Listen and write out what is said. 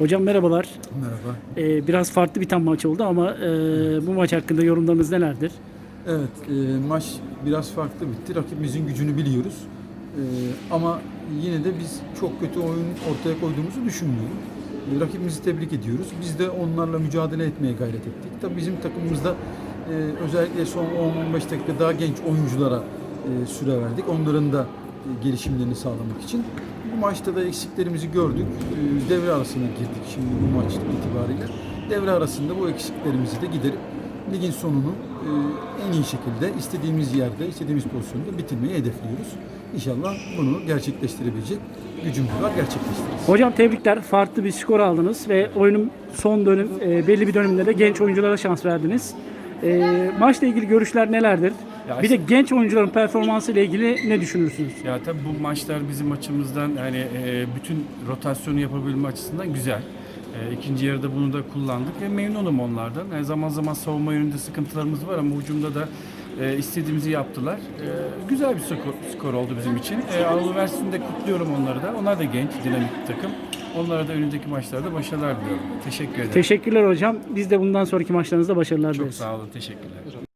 Hocam merhabalar. Merhaba. Ee, biraz farklı bir tam maç oldu ama e, bu maç hakkında yorumlarınız nelerdir? Evet, e, maç biraz farklı bitti. Rakibimizin gücünü biliyoruz. E, ama yine de biz çok kötü oyun ortaya koyduğumuzu düşünmüyorum. E, rakibimizi tebrik ediyoruz. Biz de onlarla mücadele etmeye gayret ettik. Tabii bizim takımımızda e, özellikle son 10-15 dakika daha genç oyunculara e, süre verdik. Onların da e, gelişimlerini sağlamak için. Maçta da eksiklerimizi gördük. E, devre arasına girdik şimdi bu maç itibariyle. Devre arasında bu eksiklerimizi de giderip ligin sonunu e, en iyi şekilde istediğimiz yerde, istediğimiz pozisyonda bitirmeyi hedefliyoruz. İnşallah bunu gerçekleştirebilecek gücümüz var, gerçekleştiririz. Hocam tebrikler. Farklı bir skor aldınız ve oyunun son dönüm e, belli bir döneminde de genç oyunculara şans verdiniz. E, maçla ilgili görüşler nelerdir? Ya Bir de genç oyuncuların performansı ile ilgili ne düşünürsünüz? Ya tabii bu maçlar bizim açımızdan hani e, bütün rotasyonu yapabilme açısından güzel. E, ikinci yarıda bunu da kullandık ve memnunum onlardan. Yani zaman zaman savunma yönünde sıkıntılarımız var ama hücumda da e, istediğimizi yaptılar. E, güzel bir skor, skor oldu bizim için. E, Anadolu Üniversitesi'nde kutluyorum onları da. Onlar da genç, dinamik bir takım. Onlara da önümüzdeki maçlarda başarılar diliyorum. Teşekkür ederim. Teşekkürler hocam. Biz de bundan sonraki maçlarınızda başarılar Çok dileriz. sağ olun. Teşekkürler.